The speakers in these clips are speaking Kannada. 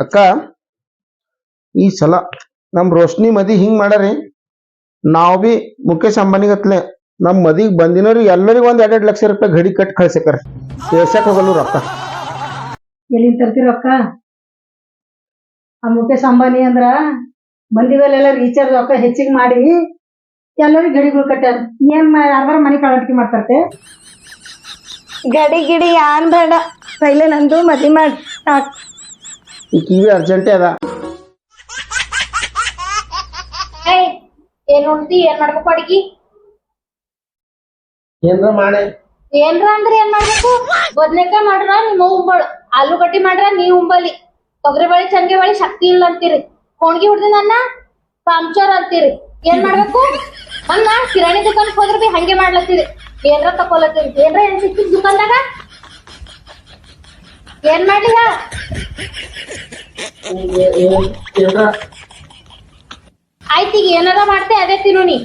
ಅಕ್ಕ, ಈ ಸಲ ನಮ್ ರೋಶ್ನಿ ಮದಿ ಹಿಂಗ್ ಮಾಡ್ಯಾರಿ? ನಾವ್ ಬಿ ಮುಖೇಶ್ ಅಂಬಾನಿಗತ್ಲೆ ನಮ್ ಮದಿಗ್ ಬಂದಿನವ್ರಿಗೆ ಎಲ್ಲರಿಗೂ ಒಂದ್ ಎರಡ್ ಲಕ್ಷ ರೂಪಾಯಿ ಗಡಿ ಕಟ್ ಕಳ್ಸಕ್ಕಾರ ಸೇರ್ಸಕ್ ಹೋಗಲ್ಲ ರೊಕ್ಕ. ಎಲ್ಲಿಂದ ತರ್ತೀರ ರೊಕ್ಕ ಆ ಮುಖೇಶ್ ಅಂಬಾನಿ ಅಂದ್ರ ಮಂದಿಗಳೆಲ್ಲ ರೀಚಾರ್ಜ್ ರೊಕ್ಕ ಹೆಚ್ಚಿಗೆ ಮಾಡಿ ಎಲ್ಲರಿಗೂ ಗಡಿಗಳು ಕಟ್ಟಾರ ಏನ್ ಯಾರ್ದಾರ ಮನೆ ಕಳಟಿಕೆ ಮಾಡ್ತಾರತೆ? ಗಡಿ ಗಿಡಿ ಯಾನ್ ಬೇಡ. ಪೈಲೆ ನಂದು ಮದಿ ಮಾಡಿ ಅರ್ಜೆಂಟ್ ಈ ಕಿವಿ ಅರ್ಜೆಂಟೇ ಅದ ಏನ್ ಉಣ್ತಿ ಏನ್ ಮಾಡ್ಬೇಕು ಅಡ್ಗಿ? ಏನ್ರ ಮಾಡಿ? ಏನ್ರ ಅಂದ್ರ ಏನ್ ಮಾಡ್ಬೇಕು? ಬದ್ನೆಕಾಯಿ ಮಾಡ್ರ ನಿಮ್ಮ ಉಂಬಳು. ಆಲೂಗಡ್ಡಿ ಮಾಡ್ರ ನೀ ಉಂಬಲಿ ತೊಗರಿ ಬಳಿ ಚಂಗೆ ಬಳಿ ಶಕ್ತಿ ಇಲ್ಲ ಅಂತೀರಿ. ಹೋಣ್ಗಿ ಹುಡ್ದಿನ ಅನ್ನ ಪಾಂಚರ್ ಅಂತೀರಿ. ಏನ್ ಮಾಡ್ಬೇಕು? ಅನ್ನ ಕಿರಾಣಿ ದುಕಾನ್ ಹೋದ್ರೆ ಬಿ ಹಂಗೆ ಮಾಡ್ಲತ್ತೀರಿ. ಏನ್ರ ತಕೊಲತ್ತೀರಿ ಏನ್ರ ಏನ್ ಸಿಕ್ಕಿದ್ ದುಕಾನ್ದಾಗ? ಏನ್ ಮಾಡ್ಲಿ ಹೇಳ ಆಯ್ತು ಈಗ ಏನಾರ ಮಾಡ್ತೆ ಅದೇ ತಿನ್ನು ನೀ.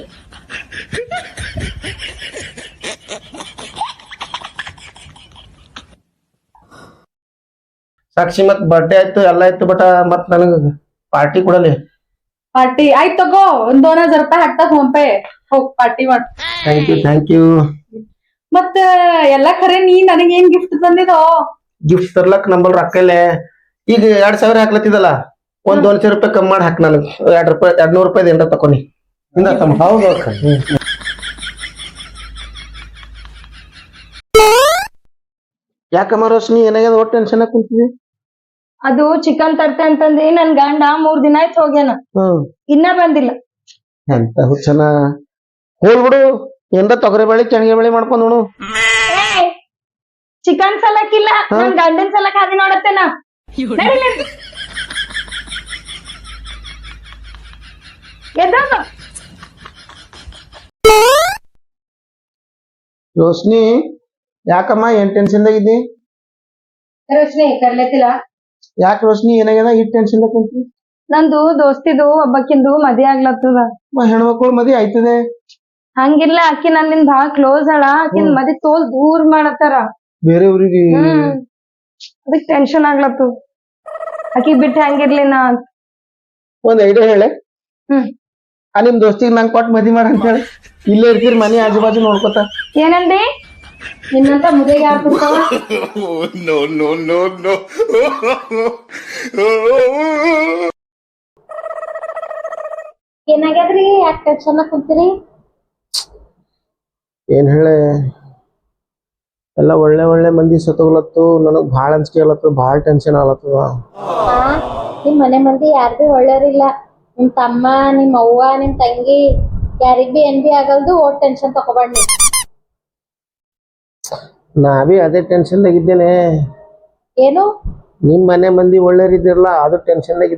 ಸಾಕ್ಷಿ ಮತ್ ಬರ್ಡೇ ಆಯ್ತು ಎಲ್ಲ ಆಯ್ತು ಬಟ್ ಮತ್ ನನಗ ಪಾರ್ಟಿ ಕೊಡಲಿ. ಪಾರ್ಟಿ ಆಯ್ತು ತಗೋ ಒಂದ್ ದೋನ್ ಹಜಾರ್ ರೂಪಾಯಿ ಹಾಕ್ತಾ ಫೋನ್ ಪೇ. ಹೋಗ್ ಪಾರ್ಟಿ ಮಾಡ್. ಥ್ಯಾಂಕ್ ಯು ಥ್ಯಾಂಕ್ ಯು ಮತ್ತ ಎಲ್ಲಾ ಖರೆ ನೀ ನನಗೆ ಏನ್ ಗಿಫ್ಟ್ ತಂದಿದೋ? ಗಿಫ್ಟ್ ತರ್ಲಕ್ ನಂಬಲ್ ರೊಕ್ಕ ಇಲ್ಲೇ. ಈಗ ಎರಡ್ ಸಾವಿರ ಹಾಕ್ಲತ್ತಿದಲ್ಲ ಒಂದ್ ದೊನ್ಸೆ ರೂಪಾಯಿ ಕಮ್ಮಿ ಮಾಡಿ ಹಾಕ್ ನನಗ್ ಎರಡ್ ರೂಪಾಯಿ ಎರಡ್ ನೂರ್ ರೂಪಾಯಿ ಏನ್ರ ತಕೊನಿ. ಇಂದ ತಮ್ಮ. ಹೌದು ಯಾಕಮ್ಮ ರೋಶ್ನಿ ಏನಾಗ್ಯದ ಒಟ್ಟು ಟೆನ್ಷನ್ ಕುಂತಿದಿ ಅದು ಚಿಕನ್ ತರ್ತೆ ಅಂತಂದಿ ನನ್ ಗಂಡ ಮೂರ್ ದಿನ ಆಯ್ತು ಹೋಗ್ಯಾನ. ಹ್ಮ್. ಇನ್ನ ಬಂದಿಲ್ಲ. ಎಂತ ಹುಚ್ಚನ. ಹೋಲ್ ಬಿಡು. ಏನ್ರ ತೊಗರಿ ಬೆಳಿ ಚಣಿಗೆ ಬೆಳಿ ಮಾಡ್ಕೊಂಡು ನೋಡು ಚಿಕನ್ ಸಲಕ್ಕಿಲ್ಲ ನನ್ ಗಂಡನ್ ಸಲಕ್ ಹಾದಿ ನೋಡತ್ತೇನ. ರೋಶ್ನಿ ಯಾಕಮ್ಮ ಏನ್ ಟೆನ್ಶನ್ ಇದ್ದಿ? ರೋಶ್ನಿ ಕರ್ಲೆತಿಲ್ಲ ಯಾಕೆ ರೋಶ್ನಿ ಏನಾಗ್ಯದ? ಈ ಟೆನ್ಶನ್ ಕುಂತಿ ನಂದು ದೋಸ್ತಿದು ಒಬ್ಬಕ್ಕಿಂದು ಮದಿ ಆಗ್ಲತ್ತದ. ಮ ಹೆಣ್ಮಕ್ಳು ಮದಿ ಆಯ್ತದೆ. ಹಂಗಿಲ್ಲ ಆಕಿ ನನ್ನಿಂದ ಬಾಳ ಕ್ಲೋಸ್ ಅಳ ಆಕಿನ್ ಮದಿ ತೋಲ್ ದೂರ್ ಮಾಡತ್ತಾರ. ಬೇರೆ ಊರಿಗೆ? ಹ್ಮ್. ಅದಕ್ ಟೆನ್ಷನ್ ಆಗ್ಲತ್ತು. ಅಕ್ಕಿ ಬಿಟ್ಟು ಹಂಗಿರ್ಲಿ ನಾ. ಅಂತ. ಒಂದ್ ಐಡಿಯಾ ಹೇಳೆ. ಹ್ಮ್. ಆ ನಿಮ್ ದೋಸ್ತಿಗೆ ನಂಗ್ ಕೊಟ್ಟು ಮದಿ ಮಾಡ ಅಂತ ಹೇಳಿ. ಇಲ್ಲೇ ಇರ್ತೀರಿ ಮನೆ ಆಜು ಬಾಜು ನೋಡ್ಕೊತ. ಏನಂದಿ? ನಿನ್ನಂತ ಮುದಿಗೆ ಯಾರು ಕೊಡ್ತಾವ? ಏನಾಗ್ಯದ್ರಿ? ಯಾಕೆ ಟೆನ್ಷನ್ ಕುಂತೀರಿ? ಏನ್ ಹೇಳೆ ಎಲ್ಲ ಒಳ್ಳೆ ಒಳ್ಳೆ ಮಂದಿ ಸತ್ತೋಗ್ಲತ್ತು. ನನಗ್ ಭಾಳ ಅನ್ಸಿಕೆ ಆಗ್ಲತ್ತು ಭಾಳ ಟೆನ್ಷನ್ ಆಗ್ಲತ್ತದ. ನಿಮ್ ಮನೆ ಮಂದಿ ಯಾರ್ ಬಿ ಒಳ್ಳೆಯವ್ರಿಲ್ಲ ನಿಮ್ ತಮ್ಮ ನಿಮ್ ಅವ್ವ ನಿಮ್ ತಂಗಿ ಯಾರಿಗ್ ಬಿ ಏನ್ ಬಿ ಆಗಲ್ದು ಓಟ್ ಟೆನ್ಷನ್ ತಗೋಬಾರ್ದು ನಾ ಬಿ ಅದೇ ಟೆನ್ಷನ್ದಾಗ ಇದ್ದೇನೆ. ಏನು? ನಿಮ್ ಮನೆ ಮಂದಿ ಒಳ್ಳೆಯವ್ರಿದ್ದಿರಲ್ಲ ಅದು ಟೆನ್ಷನ್ದಾಗ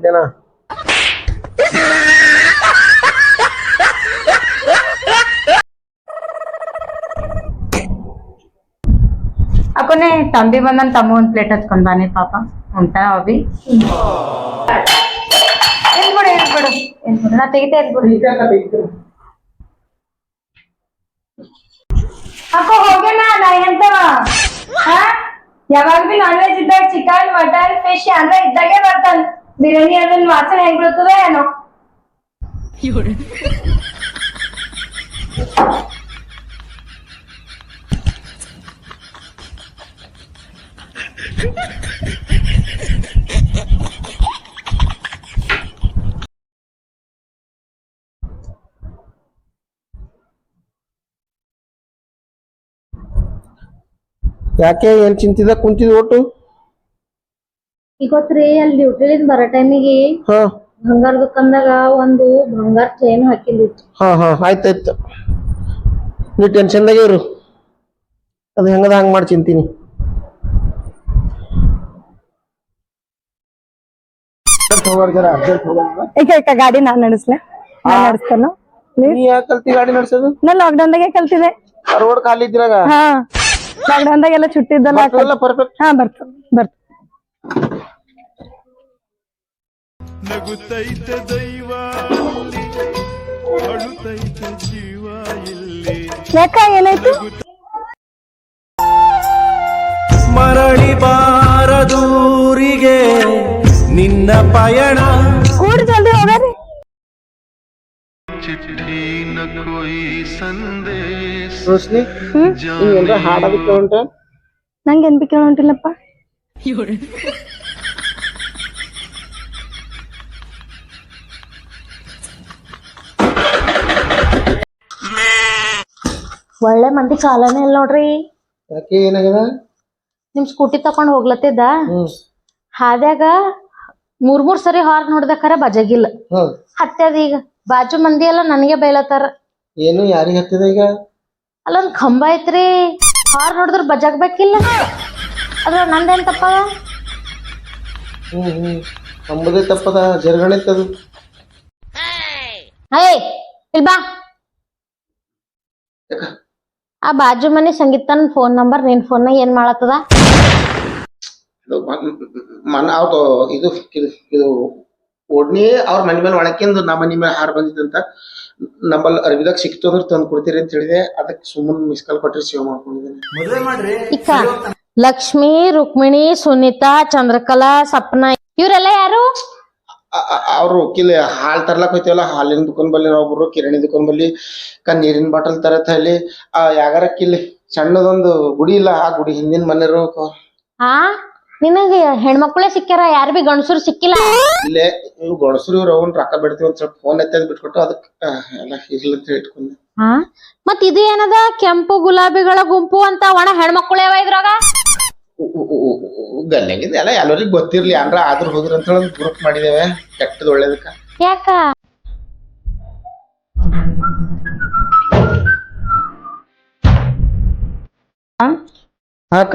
ಇದ್ದೇನಾ ತಂಬಿ ಬಂದನ್ ತಮ್ಮ ಒಂದ್ ಪ್ಲೇಟ್ ಹಚ್ಕೊಂಡ್ ಬನ್ನಿ ಪಾಪ ಅಂತ ಅವಿ ಏನ್ ಬಿಡು ಏನ್ ಬಿಡು ಏನ್ ಬಿಡು. ನಾ ತೆಗಿತಾ ಇರ್ಬಿಡು ಅಕ್ಕ, ಹೋಗ್ಯಾನ? ನಾ ಎಂತವ ಯಾವಾಗ ಬಿ ನಾನ್ ವೆಜ್ ಇದ್ದಾಗ ಚಿಕನ್ ಮಟನ್ ಫಿಶ್ ಅಂದ್ರೆ ಇದ್ದಾಗೆ ಬರ್ತಾನ. ಬಿರಿಯಾನಿ ಅದನ್ನ ವಾಸನೆ ಹೆಂಗ್ ಬರ್ತದ ಏನೋ. ಯಾಕೆ ಏನ್ ಚಿಂತಿದ? ಕುಂತಿದ್ ಒಟ್ಟು? ಈಗ ಗೊತ್ತ್ರಿ ಅಲ್ಲಿ ಡ್ಯೂಟಿಲಿಂದ ಬರೋ ಟೈಮಿಗೆ ಹಾ. ಬಂಗಾರ ದುಕಾನ್ದಾಗ ಒಂದು ಬಂಗಾರ ಚೈನ್ ಹಾಕಿಲ್ಲ ಹಾ ಹಾ ಆಯ್ತಾಯ್ತು. ನೀವು ಟೆನ್ಷನ್ದಾಗೆ ಇರು. ಅದು ಹೆಂಗದ ಹಂಗೆ ಮಾಡಿ ಚಿಂತೀನಿ ಈಗ ಈಗ ಗಾಡಿ ನಾನ್ ನಡೆಸ್ಲೆ? ನಾನ್ ನಡೆಸ್ತಾನು? ನೀ ಯಾಕೆ ಕಲ್ತಿ ಗಾಡಿ ನಡ್ಸೋದು? ನಾ ಲಾಕ್ಡೌನ್ ದಾಗೆ ಕಲ್ತಿದೆ ರೋಡ್ ಖಾಲಿ ಇದ್ರಾಗ ಹಾ. ಲಾಕ್ಡೌನ್ ದಾಗ ಎಲ್ಲ ಚುಟ್ಟಿ ಇದ್ದಲ್ಲ ಎಲ್ಲ ಪರ್ಫೆಕ್ಟ್ ಹಾ ಬರ್ತು ಬರ್ತು ನಗುತ್ತೈತೆ ದೈವ ಅಳುತ್ತೈತೆ ಜೀವ ಇಲ್ಲಿ. ಯಾಕ ಏನಾಯ್ತು? ನಿನ್ನ ಪಯಣ. ಕೂಡ್ ಜಲ್ದಿ ಹೋಗ್ರಿ. ರೋಶ್ನಿ ಏನ್ರ ನಂಗೆ ಏನ್ ಬಿ ಕೇಳೋಂಟಿಲ್ಲಪ್ಪ ಒಳ್ಳೆ ಮಂದಿ ಕಾಲನೇ ಇಲ್ಲ ನೋಡ್ರಿ. ಯಾಕೆ ಏನಾಗ್ಯದ? ನಿಮ್ ಸ್ಕೂಟಿ ತಕೊಂಡ್ ಹೋಗ್ಲತ್ತಿದ್ದ? ಹಾದ್ಯಾಗ ಮೂರ್ ಮೂರ್ ಸರಿ ಹಾರ್ ನೋಡ್ದಕ್ಕಾರ ಬಜಗಿಲ್ಲ. ಹತ್ತದ ಹತ್ಯದ ಈಗ ಬಾಜು ಮಂದಿ ಎಲ್ಲ ನನಗೆ ಬೈಲತ್ತಾರ. ಏನು ಯಾರಿಗ್ ಹತ್ತಿದ ಈಗ? ಅಲ್ಲೊಂದ್ ಕಂಬ ಐತ್ರಿ. ಹಾರ್ ನೋಡಿದ್ರ ಬಜಾಗ್ಬೇಕಿಲ್ಲ ಅದ್ರ ನಂದೇನ್ ತಪ್ಪ ಹ್ಮ್ ತಪ್ಪದ ಇಲ್ ಬಾ. ಆ ಬಾಜು ಮನೆ ಸಂಗೀತನ್ ಫೋನ್ ನಂಬರ್ ನಿನ್ ಫೋನ್ ಏನ್ ಮಾಡತ್ತದ? ಮನ ಅವ್ರದ್ದು ಇದು ಇದು ಇದು ಓಡ್ನಿ ಅವ್ರ ಮನೆ ಮೇಲೆ ಒಳಕಿಂದು ನಮ್ಮ ಮನೆ ಮೇಲೆ ಹಾರ ಬಂದಿದ್ದಂತ ನಮ್ಮಲ್ಲಿ ಅರವಿದಾಗ ಸಿಕ್ತು ಅಂದ್ರೆ ತಂದು ಕೊಡ್ತೀರಿ ಅಂತ ಹೇಳಿದೆ. ಅದಕ್ಕೆ ಸುಮ್ಮನೆ ಮಿಸ್ ಕಾಲ್ ಕೊಟ್ಟರೆ ಸೇವ್ ಮಾಡ್ಕೊಂಡಿದ್ದೀನಿ. ಲಕ್ಷ್ಮಿ ರುಕ್ಮಿಣಿ ಸುನೀತಾ ಚಂದ್ರಕಲಾ ಸಪ್ನ ಇವರೆಲ್ಲ ಯಾರು? ಅವರು ಕಿಲ್ ಹಾಲ್ ತರ್ಲಕ್ ಹೋಯ್ತೇವಲ್ಲ ಹಾಲಿನ ದುಕಾನ್ ಬಲ್ಲಿ ಒಬ್ರು ಕಿರಾಣಿ ದುಕಾನ್ ಬಲ್ಲಿ ಕ ನೀರಿನ ಬಾಟಲ್ ತರತ್ ಅಲ್ಲಿ ಆ ಯಾಗಾರ ಕಿಲ್ ಸಣ್ಣದೊಂದು ಗುಡಿ ಇಲ್ಲ ಆ ಗುಡಿ ಹಿಂದಿನ ಮನೆಯವರು. ಹಾ ನಿನಗ ಹೆಣ್ಮಕ್ಳೇ ಸಿಕ್ಕ್ಯಾರ? ಯಾರು ಬಿ ಗಂಡಸರು ಸಿಕ್ಕಿಲ್ಲ. ಇಲ್ಲೇ ಇವ್ ಗಣಸರು ಇವ್ರು ಅವನ್ ರೊಕ್ಕ ಬಿಡ್ತೀವಿ ಒಂದ್ ಸ್ವಲ್ಪ ಫೋನ್ ಎತ್ತದ್ ಬಿಟ್ಕೊಟ್ಟು ಅದಕ್ಕೆ ಎಲ್ಲ ಇರ್ಲಿ ಅಂತ ಇಟ್ಕೊಂಡೆ ಹಾ? ಮತ್ ಇದು ಏನದ? ಕೆಂಪು ಗುಲಾಬಿಗಳ ಗುಂಪು ಅಂತ ಒಣ ಹೆಣ್ಮಕ್ಳು ಯಾವ ಇದ್ರಾಗ? ಗಲ್ಲಾಗಿದೆ ಎಲ್ಲ ಎಲ್ಲರಿಗೂ ಗೊತ್ತಿರ್ಲಿ ಅಂದ್ರ ಆದ್ರೂ ಹೋಗಿರ ಅಂತ ಹೇಳಿ ಗ್ರೂಪ್ ಮಾಡಿದೇವೆ ಕೆಟ್ಟದ ಒಳ್ಳೇದಕ್ಕ. ಯಾಕ? ಹಾಕ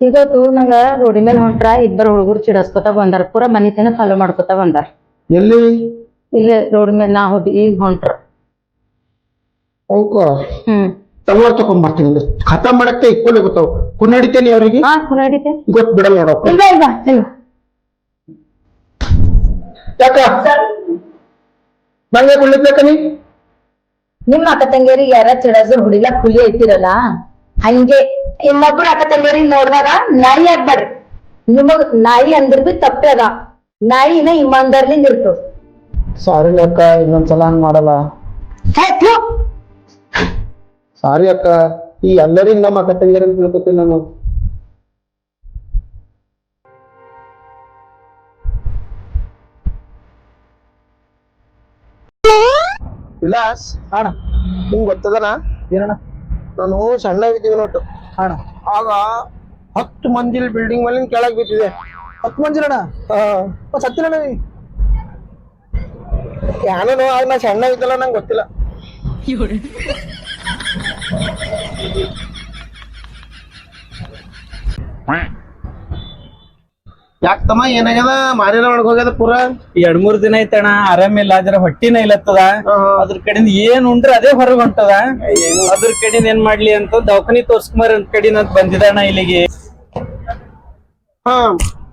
ಇವತ್ತು ನಂಗ ರೋಡಿ ಮೇಲೆ ಹೊಂಟ್ರ ಇಬ್ಬರು ಹುಡುಗರು ಚಿಡಸ್ಕೊತ ಬಂದಾರ. ಪೂರ ಮನಿ ತನ ಫಾಲೋ ಮಾಡ್ಕೊತ ಬಂದಾರ. ಎಲ್ಲಿ? ಇಲ್ಲೇ ರೋಡ್ ಮೇಲೆ ನಾ ಹೋಗಿ ಈಗ ಹೊಂಟ್ರ. ಅವಕ್ಕ ಹ್ಮ್. ತಗೋರ್ ತಗೊಂಡ್ ಬರ್ತೀನಿ ಇಲ್ಲಿ. ಖಾತಾ ಮಾಡಕ್ಕೆ ಇಕ್ಕೊಲೆ ಗೊತ್ತಾವ ಕುನ್ನಡಿತೇನೆ ಅವ್ರಿಗೆ? ಹಾ ಗೊತ್ತ ಬಿಡಲ್ಲ ಇಲ್ವಾ ಇಲ್ಲ ಯಾಕ? ನಂಗೆ ಕುಳ್ಳಿದ್ಬೇಕ ನೀ? ನಿಮ್ಮ ಅಕ್ಕ ತಂಗಿಯರಿಗೆ ಯಾರ ಚಿಡಸ್ರು ಹುಡಿಲ ಹುಲಿ ಐತಿರಲ್ಲ ಹಂಗೆ ಇನ್ನೊಬ್ರು ಅಕ್ಕ ತಂಗಿಯರಿಗೆ ನೋಡಿದಾಗ ನಾಯಿ ಆಗ್ಬೇಡ್ರಿ ನಿಮಗ್ ನಾಯಿ ಅಂದ್ರ ಬಿ ತಪ್ಪೇ ಅದ. ನಾಯಿನ ಇಮಾನ್ದಾರ್ಲಿಂದ ಇರ್ತದ. ಸಾರಿ ಅಕ್ಕ ಇನ್ನೊಂದ್ಸಲ ಹಂಗ್ ಮಾಡಲ್ಲ. ಸಾರಿ ಅಕ್ಕ ಈ ಎಲ್ಲರಿಗೂ ನಮ್ಮ ಅಕ್ಕ ತಂಗಿಯರನ್ನ ತಿಳ್ಕೊತೀನಿ ನಾನು. ವಿಲಾಸ್ ಅಣ್ಣ ನಿಮ್ಗೆ ಗೊತ್ತದನ? ಏನಣ್ಣ? ನಾನು ಸಣ್ಣ ಇದ್ದೀವಿ ನೋಟು ಅಣ್ಣ. ಆಗ ಹತ್ತು ಮಂಜಿಲ್ ಬಿಲ್ಡಿಂಗ್ ಮೇಲೆ ಕೆಳಗ್ ಬಿದ್ದಿದೆ. ಹತ್ತು ಮಂಜಿಲಣ್ಣ ಅಣ್ಣ? ಯಾನೇನೋ ಆಗ ನಾ ಸಣ್ಣ ಇದ್ದಲ್ಲ ನಂಗೆ ಗೊತ್ತಿಲ್ಲ. ಯಾಕ ತಮ್ಮ? ಏನಾಗ್ಯದ? ಮಾರಿನ ಒಳಗ್ ಹೋಗ್ಯದ ಪೂರ? ಎರಡ್ ಮೂರ್ ದಿನ ಐತಣ ಆರಾಮಿಲ್ಲ ಅದ್ರ ಹೊಟ್ಟಿನ ಇಲ್ಲತ್ತದ ಅದ್ರ ಕಡೆಯಿಂದ ಏನ್ ಉಂಡ್ರ ಅದೇ ಹೊರಗ್ ಹೊಂಟದ. ಅದ್ರ ಕಡೆಯಿಂದ ಏನ್ ಮಾಡ್ಲಿ ಅಂತ ದವಾಖಾನಿ ತೋರ್ಸ್ಕೊಂಬರ್ ಕಡೆಯಿಂದ ಬಂದಿದಣ ಇಲ್ಲಿಗೆ. ಹಾ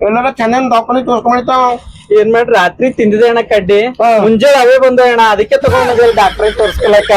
ಎಲ್ಲಾರ ಚೆನ್ನಾಗಿ ದವಾಖಾನಿ ತೋರ್ಸ್ಕೊಂಡಿರ್ತಾವ ಏನ್ ಮಾಡ್ರಿ ರಾತ್ರಿ ತಿಂದಿದೆ ಅಣ್ಣ ಕಡ್ಡಿ. ಮುಂಜಾನೆ ಅವೇ ಬಂದ ಅಣ್ಣ ಅದಕ್ಕೆ ತಗೊಂಡ್ ಡಾಕ್ಟರ್ ತೋರ್ಸ್ಕೊಳಕ.